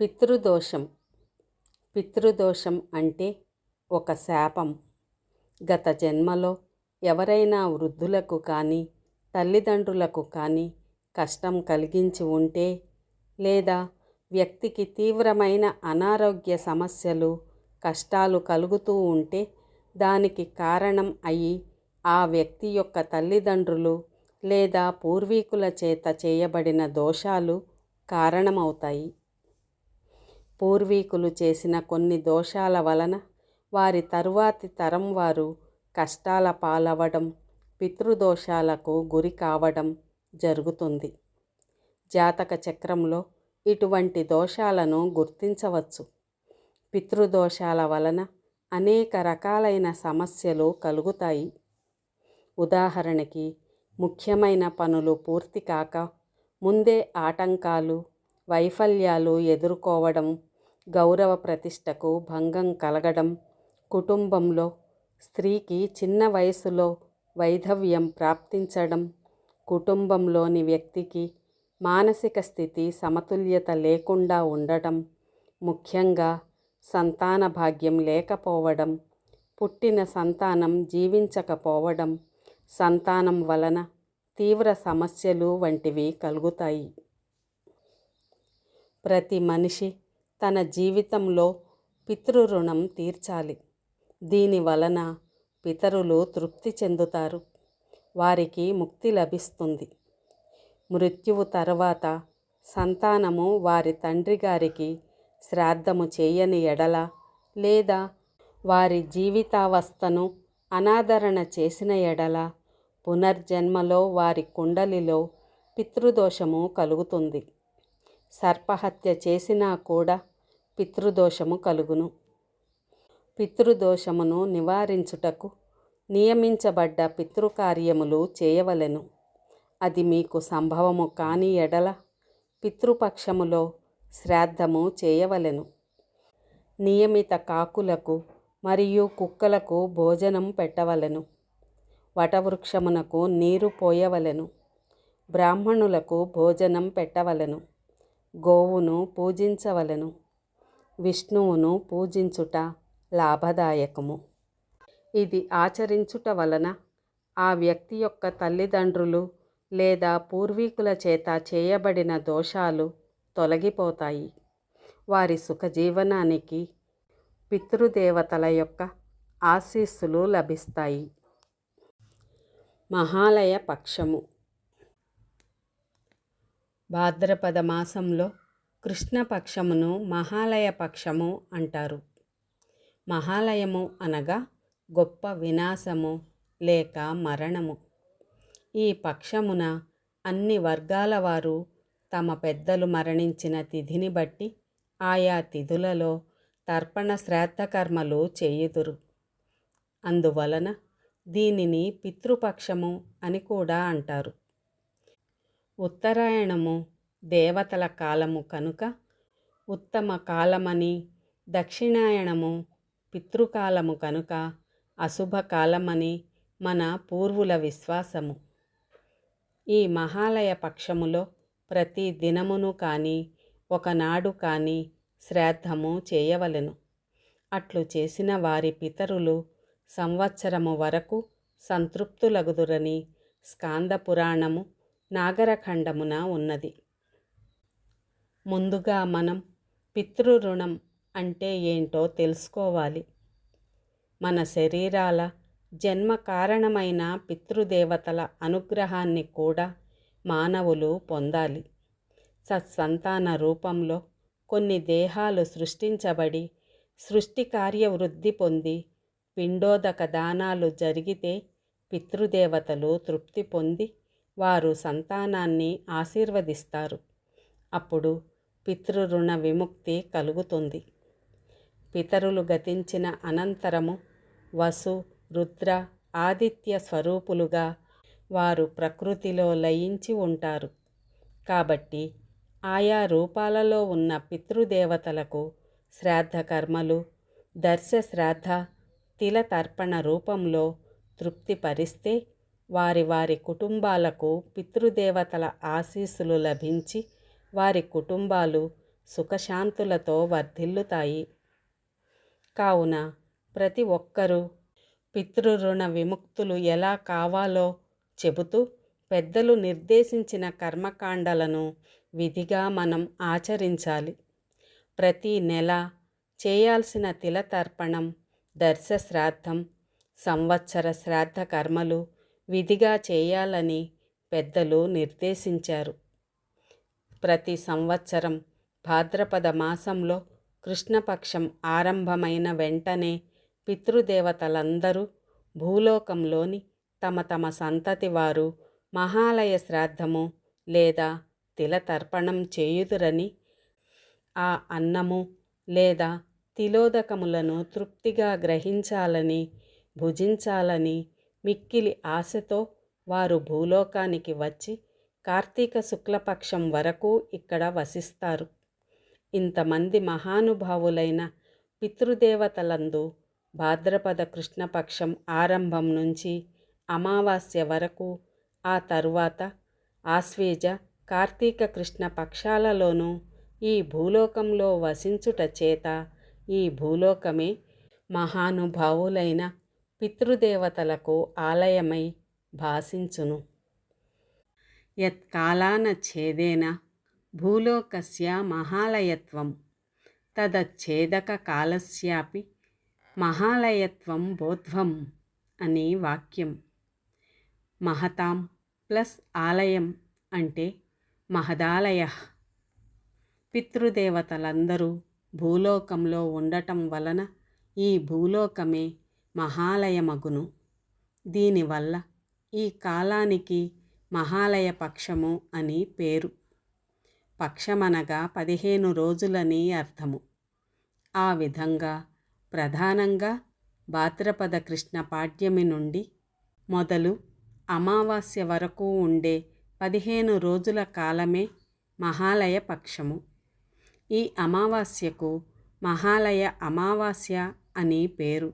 పితృదోషం. పితృదోషం అంటే ఒక శాపం. గత జన్మలో ఎవరైనా వృద్ధులకు కానీ తల్లిదండ్రులకు కానీ కష్టం కలిగించి ఉంటే లేదా వ్యక్తికి తీవ్రమైన అనారోగ్య సమస్యలు కష్టాలు కలుగుతూ ఉంటే దానికి కారణం అయి ఆ వ్యక్తి యొక్క తల్లిదండ్రులు లేదా పూర్వీకుల చేత చేయబడిన దోషాలు కారణమవుతాయి. పూర్వీకులు చేసిన కొన్ని దోషాల వలన వారి తరువాతి తరం వారు కష్టాల పాలవడం పితృదోషాలకు గురి కావడం జరుగుతుంది. జాతక చక్రంలో ఇటువంటి దోషాలను గుర్తించవచ్చు. పితృదోషాల వలన అనేక రకాలైన సమస్యలు కలుగుతాయి. ఉదాహరణకి ముఖ్యమైన పనులు పూర్తి కాక ముందే ఆటంకాలు వైఫల్యాలు ఎదుర్కోవడం గౌరవ ప్రతిష్టకు భంగం కలగడం కుటుంబంలో స్త్రీకి చిన్న వయసులో వైధవ్యం ప్రాప్తించడం కుటుంబంలోని వ్యక్తికి మానసిక స్థితి సమతుల్యత లేకుండా ఉండటం ముఖ్యంగా సంతాన భాగ్యం లేకపోవడం పుట్టిన సంతానం జీవించకపోవడం సంతానం వలన తీవ్ర సమస్యలు వంటివి కలుగుతాయి. ప్రతి మనిషి తన జీవితంలో పితృ తీర్చాలి. దీని వలన పితరులు తృప్తి చెందుతారు. వారికి ముక్తి లభిస్తుంది. మృత్యువు తర్వాత సంతానము వారి తండ్రి గారికి శ్రాద్ధము చేయని ఎడల లేదా వారి జీవితావస్థను అనాదరణ చేసిన ఎడల పునర్జన్మలో వారి కుండలిలో పితృదోషము కలుగుతుంది. సర్పహత్య చేసినా కూడా పితృదోషము కలుగును. పితృదోషమును నివారించుటకు నియమించబడ్డ పితృకార్యములు చేయవలెను. అది మీకు సంభవము కాని ఎడల పితృపక్షములో శ్రాద్ధము చేయవలెను. నియమిత కాకులకు మరియు కుక్కలకు భోజనం పెట్టవలెను. వటవృక్షమునకు నీరు పోయవలెను. బ్రాహ్మణులకు భోజనం పెట్టవలెను. గోవును పూజించవలెను. విష్ణువును పూజించుట లాభదాయకము. ఇది ఆచరించుట వలన ఆ వ్యక్తి యొక్క తల్లిదండ్రులు లేదా పూర్వీకుల చేత చేయబడిన దోషాలు తొలగిపోతాయి. వారి సుఖజీవనానికి పితృదేవతల యొక్క ఆశీస్సులు లభిస్తాయి. మహాలయ పక్షము భాద్రపద మాసంలో కృష్ణపక్షమును మహాలయ పక్షము అంటారు. మహాలయము అనగా గొప్ప వినాశము లేక మరణము. ఈ పక్షమున అన్ని వర్గాల వారు తమ పెద్దలు మరణించిన తిథిని బట్టి ఆయా తిథులలో తర్పణ శ్రాద్ధకర్మలు చేయుదురు. అందువలన దీనిని పితృపక్షము అని కూడా అంటారు. ఉత్తరాయణము దేవతల కాలము కనుక ఉత్తమ కాలమని దక్షిణాయనము పితృకాలము కనుక అశుభకాలమని మన పూర్వుల విశ్వాసము. ఈ మహాలయ పక్షములో ప్రతి దినమును కానీ ఒకనాడు కానీ శ్రాద్ధము చేయవలెను. అట్లు చేసిన వారి పితరులు సంవత్సరము వరకు సంతృప్తులగుదురని స్కాంద పురాణము నాగరఖండమున ఉన్నది. ముందుగా మనం పితృరుణం అంటే ఏంటో తెలుసుకోవాలి. మన శరీరాల జన్మ కారణమైన పితృదేవతల అనుగ్రహాన్ని కూడా మానవులు పొందాలి. సత్సంతాన రూపంలో కొన్ని దేహాలు సృష్టించబడి సృష్టి కార్యవృద్ధి పొంది పిండోదక దానాలు జరిగితే పితృదేవతలు తృప్తి పొంది వారు సంతానాన్ని ఆశీర్వదిస్తారు. అప్పుడు పితృరుణ విముక్తి కలుగుతుంది. పితరులు గతించిన అనంతరము వసు రుద్ర ఆదిత్య స్వరూపులుగా వారు ప్రకృతిలో లయించి ఉంటారు. కాబట్టి ఆయా రూపాలలో ఉన్న పితృదేవతలకు శ్రాద్ధ కర్మలు దర్శ శ్రాద్ధ తిల తర్పణ రూపంలో తృప్తిపరిస్తే వారి వారి కుటుంబాలకు పితృదేవతల ఆశీస్సులు లభించి వారి కుటుంబాలు సుఖశాంతులతో వర్ధిల్లుతాయి. కావున ప్రతి ఒక్కరూ పితృరుణ విముక్తులు ఎలా కావాలో చెబుతూ పెద్దలు నిర్దేశించిన కర్మకాండలను విధిగా మనం ఆచరించాలి. ప్రతి నెల చేయాల్సిన తిలతర్పణం దర్శ శ్రాద్ధం సంవత్సర శ్రాద్ధ కర్మలు విధిగా చేయాలని పెద్దలు నిర్దేశించారు. ప్రతి సంవత్సరం భాద్రపద మాసంలో కృష్ణపక్షం ఆరంభమైన వెంటనే పితృదేవతలందరూ భూలోకంలోని తమ తమ సంతతి వారు మహాలయ శ్రాద్ధము లేదా తిలతర్పణం చేయుదురని ఆ అన్నము లేదా తిలోదకములను తృప్తిగా గ్రహించాలని భుజించాలని మిక్కిలి ఆశతో వారు భూలోకానికి వచ్చి కార్తీక శుక్లపక్షం వరకు ఇక్కడ వసిస్తారు. ఇంతమంది మహానుభావులైన పితృదేవతలందు భాద్రపద కృష్ణపక్షం ఆరంభం నుంచి అమావాస్య వరకు ఆ తరువాత ఆశ్వేజ కార్తీక కృష్ణ పక్షాలలోనూ ఈ భూలోకంలో వసించుట చేత ఈ భూలోకమే మహానుభావులైన పితృదేవతలకు ఆలయమై భాసించును. యత్కాలాన ఛేదేన భూలోకస్య మహాలయత్వం. తదచ్ఛేదక కాలస్యాపి మహాలయత్వం బోధ్వం అని వాక్యం. మహతాం ప్లస్ ఆలయం అంటే మహదాలయ. పితృదేవతలందరూ భూలోకంలో ఉండటం వలన ఈ భూలోకమే మహాలయమగును. దీనివల్ల ఈ కాలానికి మహాలయ పక్షము అని పేరు. పక్షమనగా పదిహేను రోజులని అర్థము. ఆ విధంగా ప్రధానంగా భాద్రపద కృష్ణ పాడ్యమి నుండి మొదలు అమావాస్య వరకు ఉండే పదిహేను రోజుల కాలమే మహాలయ పక్షము. ఈ అమావాస్యకు మహాలయ అమావాస్య అని పేరు.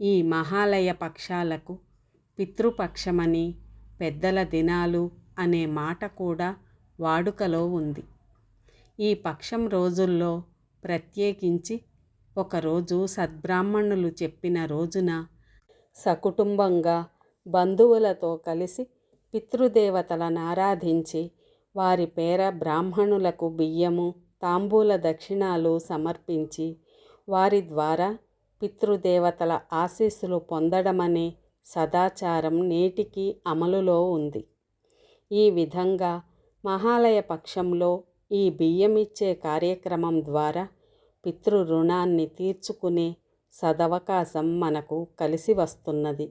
ఈ మహాలయ పక్షాలకు పితృపక్షమని పెద్దల దినాలు అనే మాట కూడా వాడుకలో ఉంది. ఈ పక్షం రోజుల్లో ప్రత్యేకించి ఒకరోజు సద్బ్రాహ్మణులు చెప్పిన రోజున సకుటుంబంగా బంధువులతో కలిసి పితృదేవతలను ఆరాధించి వారి పేర బ్రాహ్మణులకు బియ్యము తాంబూల దక్షిణాలు సమర్పించి వారి ద్వారా పితృదేవతల ఆశీస్సులు పొందడమనే సదాచారం నేటికి అమలులో ఉంది. ఈ విధంగా మహాలయ పక్షంలో ఈ బియ్యమిచ్చే కార్యక్రమం ద్వారా పితృ రుణాన్ని తీర్చుకునే సదవకాశం మనకు కలిసి వస్తున్నది.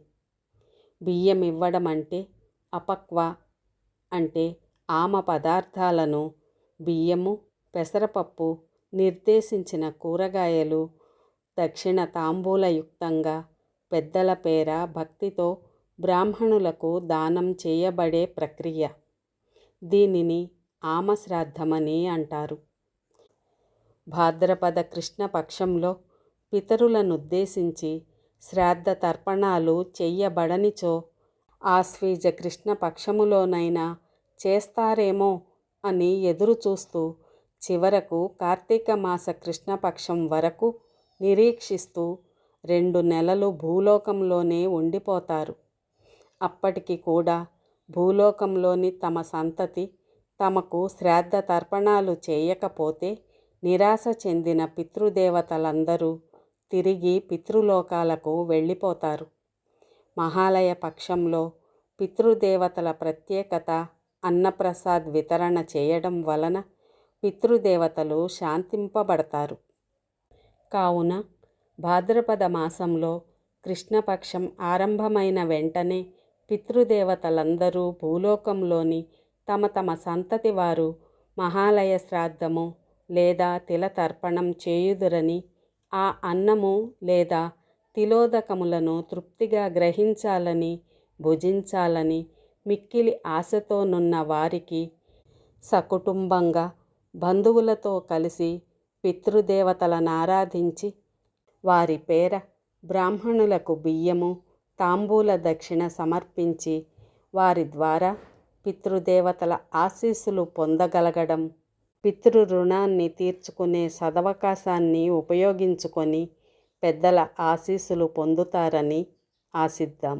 బియ్యం ఇవ్వడం అంటే అపక్వ అంటే ఆమ పదార్థాలను బియ్యము పెసరపప్పు నిర్దేశించిన కూరగాయలు దక్షిణ తాంబూలయుక్తంగా పెద్దల పేర భక్తితో బ్రాహ్మణులకు దానం చేయబడే ప్రక్రియ. దీనిని ఆమశ్రాద్ధమని అంటారు. భాద్రపద కృష్ణ పక్షంలో పితరులనుద్దేశించి శ్రాద్ధ తర్పణాలు చెయ్యబడనిచో ఆశ్వీజ కృష్ణ పక్షములోనైనా చేస్తారేమో అని ఎదురు చూస్తూ చివరకు కార్తీక మాస కృష్ణపక్షం వరకు నిరీక్షిస్తూ రెండు నెలలు భూలోకంలోనే ఉండిపోతారు. అప్పటికి కూడా భూలోకంలోని తమ సంతతి తమకు శ్రాద్ధ తర్పణాలు చేయకపోతే నిరాశ చెందిన పితృదేవతలందరూ తిరిగి పితృలోకాలకు వెళ్ళిపోతారు. మహాలయ పక్షంలో పితృదేవతల ప్రత్యేకత అన్నప్రసాద్ వితరణ చేయడం వలన పితృదేవతలు శాంతింపబడతారు. కావున భాద్రపద మాసంలో కృష్ణపక్షం ఆరంభమైన వెంటనే పితృదేవతలందరూ భూలోకంలోని తమ తమ సంతతి వారు మహాలయ శ్రాద్ధము లేదా తిలతర్పణం చేయుదురని ఆ అన్నము లేదా తిలోదకములను తృప్తిగా గ్రహించాలని భుజించాలని మిక్కిలి ఆశతోనున్న వారికి సకుటుంబంగా బంధువులతో కలిసి పితృదేవతలను ఆరాధించి వారి పేర బ్రాహ్మణులకు బియ్యము తాంబూల దక్షిణ సమర్పించి వారి ద్వారా పితృదేవతల ఆశీస్సులు పొందగలగడం పితృ రుణాన్ని తీర్చుకునే సదవకాశాన్ని ఉపయోగించుకొని పెద్దల ఆశీస్సులు పొందుతారని ఆశిద్దాం.